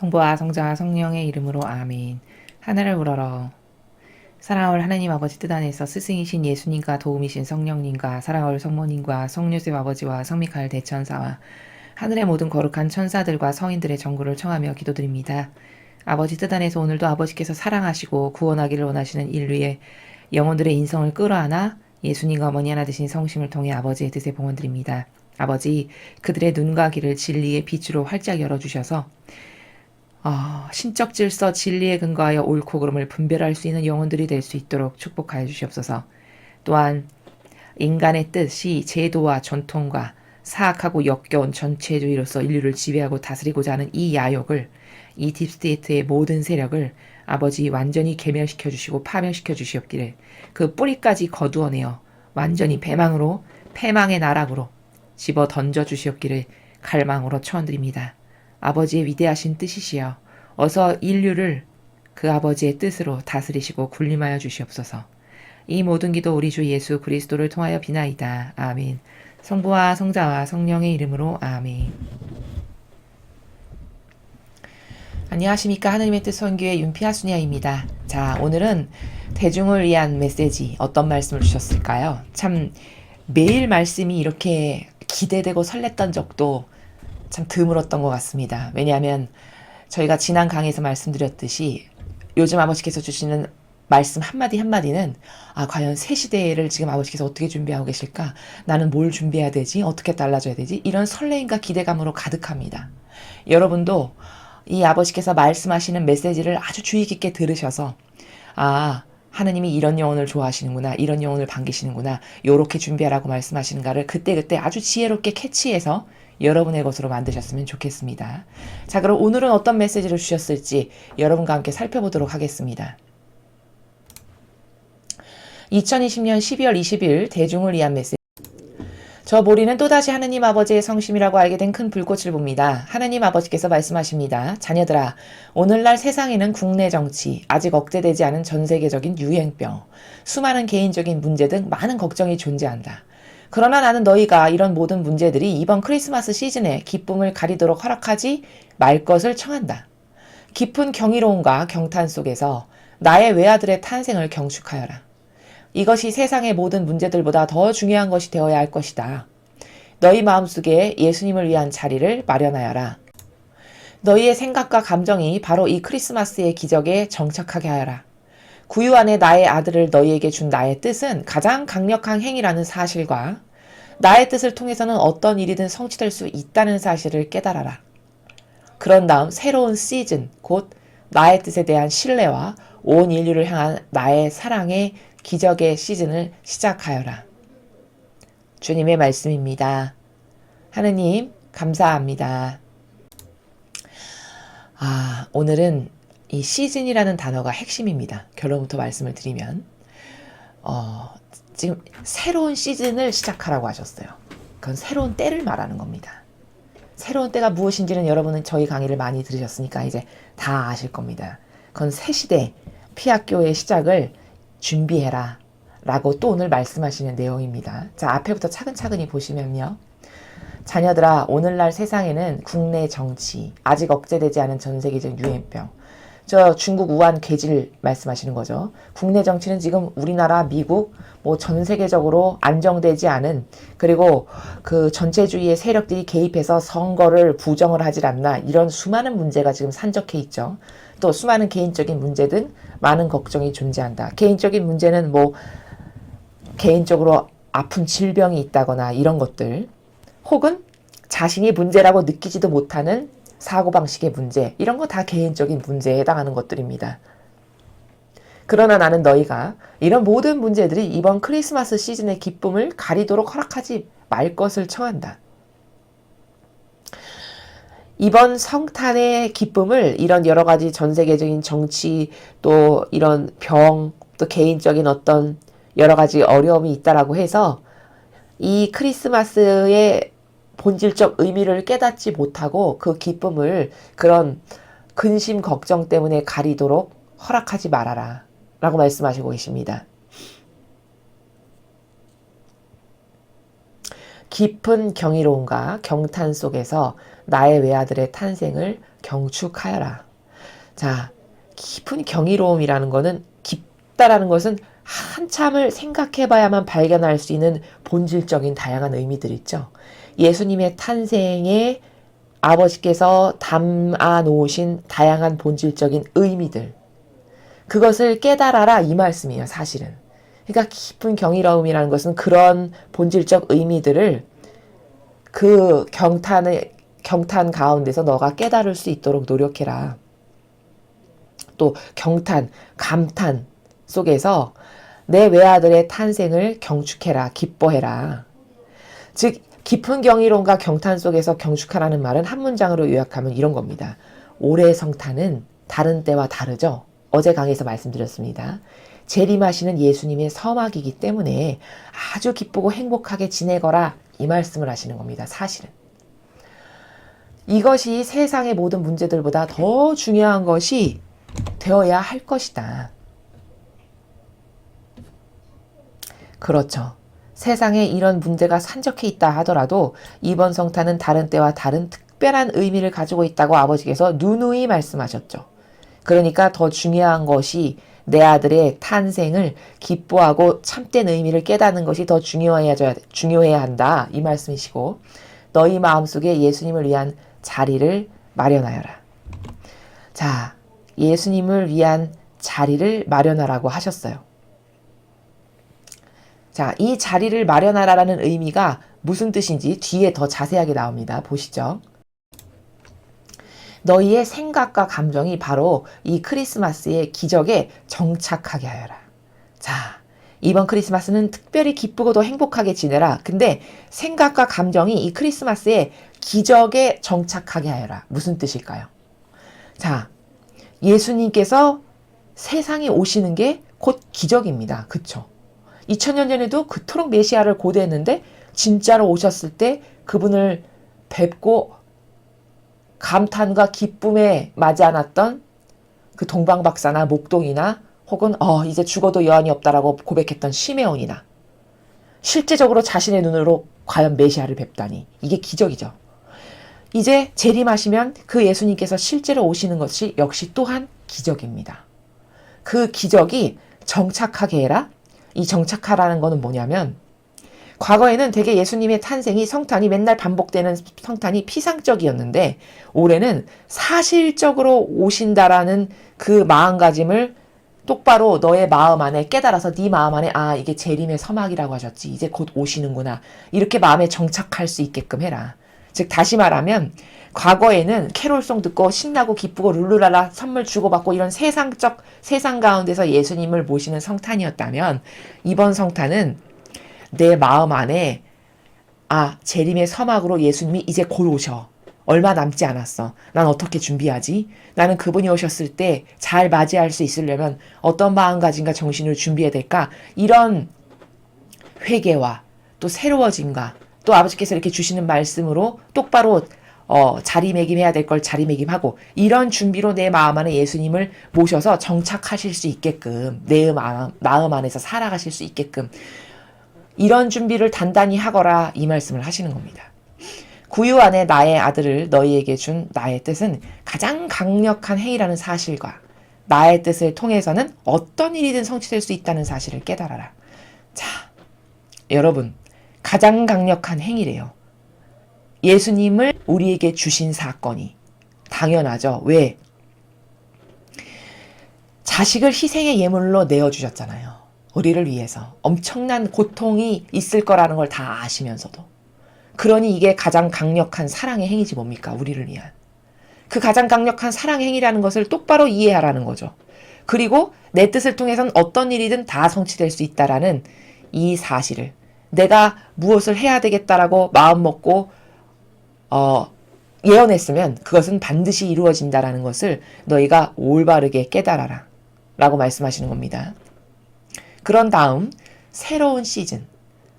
성부와 성자와 성령의 이름으로 아멘. 하늘을 우러러. 사랑할 하나님 아버지 뜻 안에서 스승이신 예수님과 도움이신 성령님과 사랑할 성모님과 성유세 아버지와 성미카엘 대천사와 하늘의 모든 거룩한 천사들과 성인들의 정구를 청하며 기도드립니다. 아버지 뜻 안에서 오늘도 아버지께서 사랑하시고 구원하기를 원하시는 인류의 영혼들의 인성을 끌어안아 예수님과 어머니 하나 되신 성심을 통해 아버지의 뜻에 봉헌드립니다. 아버지 그들의 눈과 귀를 진리의 빛으로 활짝 열어주셔서 어, 신적 질서 진리에 근거하여 옳고 그름을 분별할 수 있는 영혼들이 될 수 있도록 축복하여 주시옵소서. 또한 인간의 뜻이 제도와 전통과 사악하고 역겨운 전체주의로서 인류를 지배하고 다스리고자 하는 이 야욕을 이 딥스테이트의 모든 세력을 아버지 완전히 괴멸시켜 주시고 파멸시켜 주시옵기를 그 뿌리까지 거두어내어 완전히 배망으로 패망의 나락으로 집어 던져 주시옵기를 갈망으로 초원드립니다. 아버지의 위대하신 뜻이시여 어서 인류를 그 아버지의 뜻으로 다스리시고 군림하여 주시옵소서. 이 모든 기도 우리 주 예수 그리스도를 통하여 비나이다. 아멘. 성부와 성자와 성령의 이름으로 아멘. 안녕하십니까 하느님의 뜻 선교의 윤피아 순야입니다. 자 오늘은 대중을 위한 메시지 어떤 말씀을 주셨을까요? 참 매일 말씀이 이렇게 기대되고 설렜던 적도 참 드물었던 것 같습니다. 왜냐하면 저희가 지난 강의에서 말씀드렸듯이 요즘 아버지께서 주시는 말씀 한마디 한마디는 아 과연 새 시대를 지금 아버지께서 어떻게 준비하고 계실까? 나는 뭘 준비해야 되지? 어떻게 달라져야 되지? 이런 설레임과 기대감으로 가득합니다. 여러분도 이 아버지께서 말씀하시는 메시지를 아주 주의 깊게 들으셔서 아 하느님이 이런 영혼을 좋아하시는구나 이런 영혼을 반기시는구나 요렇게 준비하라고 말씀하시는가를 그때그때 아주 지혜롭게 캐치해서 여러분의 것으로 만드셨으면 좋겠습니다. 자 그럼 오늘은 어떤 메시지를 주셨을지 여러분과 함께 살펴보도록 하겠습니다. 2020년 12월 20일 대중을 위한 메시지 저 보리는 또다시 하느님 아버지의 성심이라고 알게 된 큰 불꽃을 봅니다. 하느님 아버지께서 말씀하십니다. 자녀들아, 오늘날 세상에는 국내 정치, 아직 억제되지 않은 전 세계적인 유행병, 수많은 개인적인 문제 등 많은 걱정이 존재한다. 그러나 나는 너희가 이런 모든 문제들이 이번 크리스마스 시즌에 기쁨을 가리도록 허락하지 말 것을 청한다. 깊은 경이로움과 경탄 속에서 나의 외아들의 탄생을 경축하여라. 이것이 세상의 모든 문제들보다 더 중요한 것이 되어야 할 것이다. 너희 마음속에 예수님을 위한 자리를 마련하여라. 너희의 생각과 감정이 바로 이 크리스마스의 기적에 정착하게 하여라. 구유 안에 나의 아들을 너희에게 준 나의 뜻은 가장 강력한 행위라는 사실과 나의 뜻을 통해서는 어떤 일이든 성취될 수 있다는 사실을 깨달아라. 그런 다음 새로운 시즌, 곧 나의 뜻에 대한 신뢰와 온 인류를 향한 나의 사랑의 기적의 시즌을 시작하여라. 주님의 말씀입니다. 하느님, 감사합니다. 아, 오늘은 이 시즌이라는 단어가 핵심입니다. 결론부터 말씀을 드리면, 어, 지금 새로운 시즌을 시작하라고 하셨어요. 그건 새로운 때를 말하는 겁니다. 새로운 때가 무엇인지는 여러분은 저희 강의를 많이 들으셨으니까 이제 다 아실 겁니다. 그건 새 시대, 피학교의 시작을 준비해라. 라고 또 오늘 말씀하시는 내용입니다. 자, 앞에부터 차근차근히 보시면요. 자녀들아, 오늘날 세상에는 국내 정치, 아직 억제되지 않은 전 세계적 유행병, 저 중국 우한 괴질 말씀하시는 거죠. 국내 정치는 지금 우리나라, 미국, 뭐 전 세계적으로 안정되지 않은 그리고 그 전체주의의 세력들이 개입해서 선거를 부정을 하질 않나 이런 수많은 문제가 지금 산적해 있죠. 또 수많은 개인적인 문제 등 많은 걱정이 존재한다. 개인적인 문제는 뭐 개인적으로 아픈 질병이 있다거나 이런 것들 혹은 자신이 문제라고 느끼지도 못하는 사고방식의 문제 이런 거 다 개인적인 문제에 해당하는 것들입니다. 그러나 나는 너희가 이런 모든 문제들이 이번 크리스마스 시즌의 기쁨을 가리도록 허락하지 말 것을 청한다. 이번 성탄의 기쁨을 이런 여러 가지 전 세계적인 정치 또 이런 병 또 개인적인 어떤 여러 가지 어려움이 있다라고 해서 이 크리스마스의 본질적 의미를 깨닫지 못하고 그 기쁨을 그런 근심 걱정 때문에 가리도록 허락하지 말아라. 라고 말씀하시고 계십니다. 깊은 경이로움과 경탄 속에서 나의 외아들의 탄생을 경축하여라. 자, 깊은 경이로움이라는 것은 깊다라는 것은 한참을 생각해 봐야만 발견할 수 있는 본질적인 다양한 의미들 있죠. 예수님의 탄생에 아버지께서 담아 놓으신 다양한 본질적인 의미들. 그것을 깨달아라 이 말씀이에요, 사실은. 그러니까 깊은 경이로움이라는 것은 그런 본질적 의미들을 그 경탄의 경탄 가운데서 너가 깨달을 수 있도록 노력해라. 또 경탄, 감탄 속에서 내 외아들의 탄생을 경축해라, 기뻐해라. 즉 깊은 경이론과 경탄 속에서 경축하라는 말은 한 문장으로 요약하면 이런 겁니다. 올해 성탄은 다른 때와 다르죠. 어제 강의에서 말씀드렸습니다. 재림하시는 예수님의 서막이기 때문에 아주 기쁘고 행복하게 지내거라 이 말씀을 하시는 겁니다. 사실은. 이것이 세상의 모든 문제들보다 더 중요한 것이 되어야 할 것이다. 그렇죠. 세상에 이런 문제가 산적해 있다 하더라도 이번 성탄은 다른 때와 다른 특별한 의미를 가지고 있다고 아버지께서 누누이 말씀하셨죠. 그러니까 더 중요한 것이 내 아들의 탄생을 기뻐하고 참된 의미를 깨닫는 것이 더 중요해야, 중요해야 한다. 이 말씀이시고, 너희 마음속에 예수님을 위한 자리를 마련하여라. 자, 예수님을 위한 자리를 마련하라고 하셨어요. 자, 이 자리를 마련하라라는 의미가 무슨 뜻인지 뒤에 더 자세하게 나옵니다. 보시죠. 너희의 생각과 감정이 바로 이 크리스마스의 기적에 정착하게 하여라. 자, 이번 크리스마스는 특별히 기쁘고도 행복하게 지내라. 근데 생각과 감정이 이 크리스마스의 기적에 정착하게 하여라. 무슨 뜻일까요? 자, 예수님께서 세상에 오시는 게 곧 기적입니다. 그쵸? 2000년 전에도 그토록 메시아를 고대했는데 진짜로 오셨을 때 그분을 뵙고 감탄과 기쁨에 맞지 않았던 그 동방박사나 목동이나 혹은 어 이제 죽어도 여한이 없다라고 고백했던 시메온이나 실제적으로 자신의 눈으로 과연 메시아를 뵙다니 이게 기적이죠. 이제 재림하시면 그 예수님께서 실제로 오시는 것이 역시 또한 기적입니다. 그 기적이 정착하게 해라. 이 정착하라는 거는 뭐냐면 과거에는 대개 예수님의 탄생이 성탄이 맨날 반복되는 성탄이 피상적이었는데 올해는 사실적으로 오신다라는 그 마음가짐을 똑바로 너의 마음 안에 깨달아서 네 마음 안에 아 이게 재림의 서막이라고 하셨지 이제 곧 오시는구나 이렇게 마음에 정착할 수 있게끔 해라. 즉 다시 말하면 과거에는 캐롤송 듣고 신나고 기쁘고 룰루라라 선물 주고받고 이런 세상적 세상 가운데서 예수님을 모시는 성탄이었다면 이번 성탄은 내 마음 안에 아 재림의 서막으로 예수님이 이제 곧 오셔. 얼마 남지 않았어. 난 어떻게 준비하지? 나는 그분이 오셨을 때 잘 맞이할 수 있으려면 어떤 마음가짐과 정신을 준비해야 될까? 이런 회개와 또 새로워짐과 또 아버지께서 이렇게 주시는 말씀으로 똑바로 어, 자리매김해야 될 걸 자리매김하고 이런 준비로 내 마음 안에 예수님을 모셔서 정착하실 수 있게끔 내 마음, 마음 안에서 살아가실 수 있게끔 이런 준비를 단단히 하거라 이 말씀을 하시는 겁니다. 구유 안에 나의 아들을 너희에게 준 나의 뜻은 가장 강력한 행위라는 사실과 나의 뜻을 통해서는 어떤 일이든 성취될 수 있다는 사실을 깨달아라. 자, 여러분, 가장 강력한 행위래요. 예수님을 우리에게 주신 사건이 당연하죠. 왜? 자식을 희생의 예물로 내어주셨잖아요. 우리를 위해서. 엄청난 고통이 있을 거라는 걸 다 아시면서도. 그러니 이게 가장 강력한 사랑의 행위지 뭡니까? 우리를 위한. 그 가장 강력한 사랑 행위라는 것을 똑바로 이해하라는 거죠. 그리고 내 뜻을 통해선 어떤 일이든 다 성취될 수 있다라는 이 사실을 내가 무엇을 해야 되겠다라고 마음 먹고 어, 예언했으면 그것은 반드시 이루어진다라는 것을 너희가 올바르게 깨달아라. 라고 말씀하시는 겁니다. 그런 다음 새로운 시즌,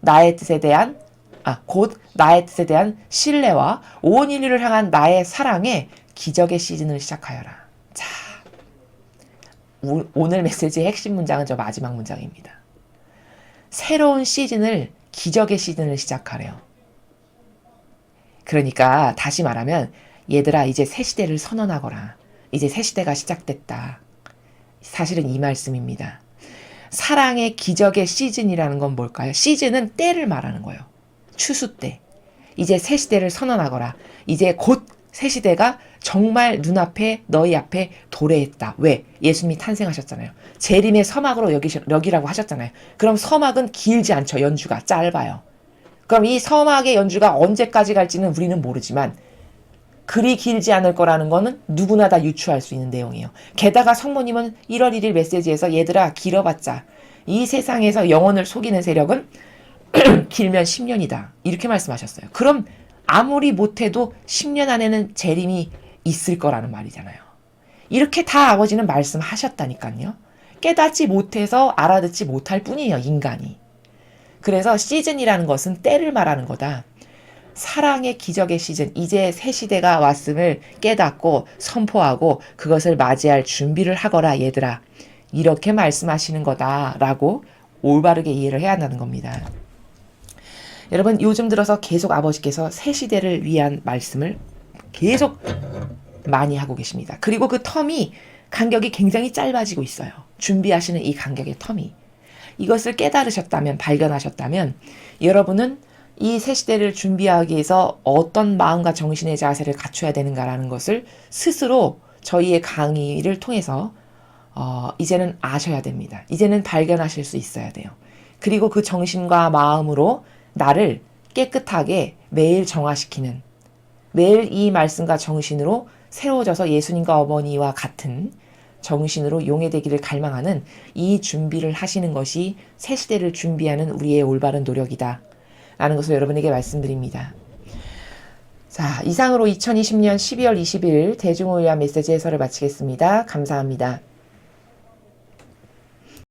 나의 뜻에 대한 아, 곧 나의 뜻에 대한 신뢰와 온 인류를 향한 나의 사랑의 기적의 시즌을 시작하여라. 자, 오, 오늘 메시지의 핵심 문장은 저 마지막 문장입니다. 새로운 시즌을 기적의 시즌을 시작하래요. 그러니까 다시 말하면 얘들아 이제 새 시대를 선언하거라. 이제 새 시대가 시작됐다. 사실은 이 말씀입니다. 사랑의 기적의 시즌이라는 건 뭘까요? 시즌은 때를 말하는 거예요. 추수 때. 이제 새 시대를 선언하거라. 이제 곧 새 시대가 정말 눈앞에 너희 앞에 도래했다. 왜? 예수님이 탄생하셨잖아요. 재림의 서막으로 여기, 여기라고 하셨잖아요. 그럼 서막은 길지 않죠. 연주가 짧아요. 그럼 이 서막의 연주가 언제까지 갈지는 우리는 모르지만 그리 길지 않을 거라는 거는 누구나 다 유추할 수 있는 내용이에요. 게다가 성모님은 1월 1일 메시지에서 얘들아 길어봤자 이 세상에서 영혼을 속이는 세력은 길면 10년이다. 이렇게 말씀하셨어요. 그럼 아무리 못해도 10년 안에는 재림이 있을 거라는 말이잖아요. 이렇게 다 아버지는 말씀하셨다니까요. 깨닫지 못해서 알아듣지 못할 뿐이에요, 인간이. 그래서 시즌이라는 것은 때를 말하는 거다. 사랑의 기적의 시즌, 이제 새 시대가 왔음을 깨닫고 선포하고 그것을 맞이할 준비를 하거라, 얘들아. 이렇게 말씀하시는 거다라고 올바르게 이해를 해야 한다는 겁니다. 여러분, 요즘 들어서 계속 아버지께서 새 시대를 위한 말씀을 계속 많이 하고 계십니다. 그리고 그 텀이 간격이 굉장히 짧아지고 있어요. 준비하시는 이 간격의 텀이. 이것을 깨달으셨다면, 발견하셨다면, 여러분은 이 새 시대를 준비하기 위해서 어떤 마음과 정신의 자세를 갖춰야 되는가라는 것을 스스로 저희의 강의를 통해서 어, 이제는 아셔야 됩니다. 이제는 발견하실 수 있어야 돼요. 그리고 그 정신과 마음으로 나를 깨끗하게 매일 정화시키는 매일 이 말씀과 정신으로 새로워져서 예수님과 어머니와 같은 정신으로 용해되기를 갈망하는 이 준비를 하시는 것이 새 시대를 준비하는 우리의 올바른 노력이다. 라는 것을 여러분에게 말씀드립니다. 자, 이상으로 2020년 12월 20일 대중을 위한 메시지 해설을 마치겠습니다. 감사합니다.